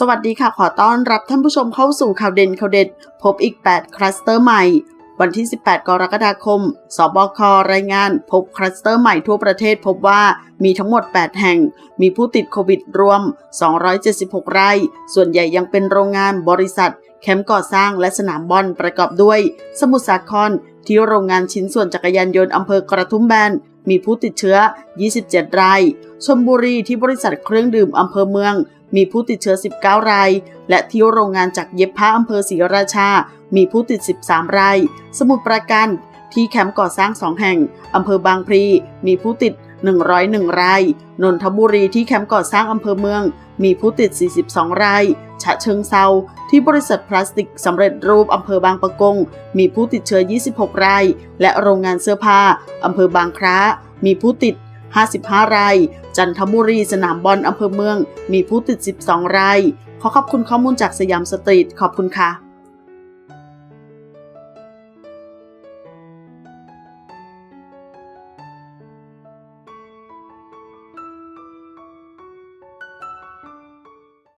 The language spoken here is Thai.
สวัสดีค่ะ ขอต้อนรับท่านผู้ชมเข้าสู่ข่าวเด่นข่าวเด็ด พบอีก 8 คลัสเตอร์ใหม่ วันที่ 18 กรกฎาคม สบค รายงาน พบคลัสเตอร์ใหม่ทั่วประเทศพบว่ามีทั้งหมด 8 แห่ง มีผู้ติดโควิดรวม 276 ราย ส่วนใหญ่ยังเป็นโรงงานบริษัท แคมป์ก่อสร้างและสนามบอลประกอบด้วย สมุทรสาครที่โรงงานชิ้นส่วนจักรยานยนต์อำเภอกระทุ่มแบน มีผู้ติดเชื้อ 27 ราย ชลบุรีที่บริษัทเครื่องดื่มอำเภอเมือง มีผู้ติดเชื้อ 19 ราย และที่โรงงานจากเย็บผ้าอำเภอศรีราชา มีผู้ติด 13 ราย สมุทรปราการที่แคมป์ก่อสร้าง 2 แห่งอำเภอบางพลี มีผู้ติด 101 ราย นนทบุรีที่แคมป์ก่อสร้างอำเภอเมือง มีผู้ติด 42 ราย ฉะเชิงเซาที่บริษัทพลาสติกสำเร็จรูปอำเภอบางปะกง มีผู้ติดเชื้อ 26 ราย และโรงงานเสื้อผ้าอำเภอบางคล้า มีผู้ติด 55 ราย จันทบุรีสนามบอลอำเภอเมือง มีผู้ติด 12 ราย ขอขอบคุณข้อมูลจากสยามสตรีท ขอบคุณค่ะ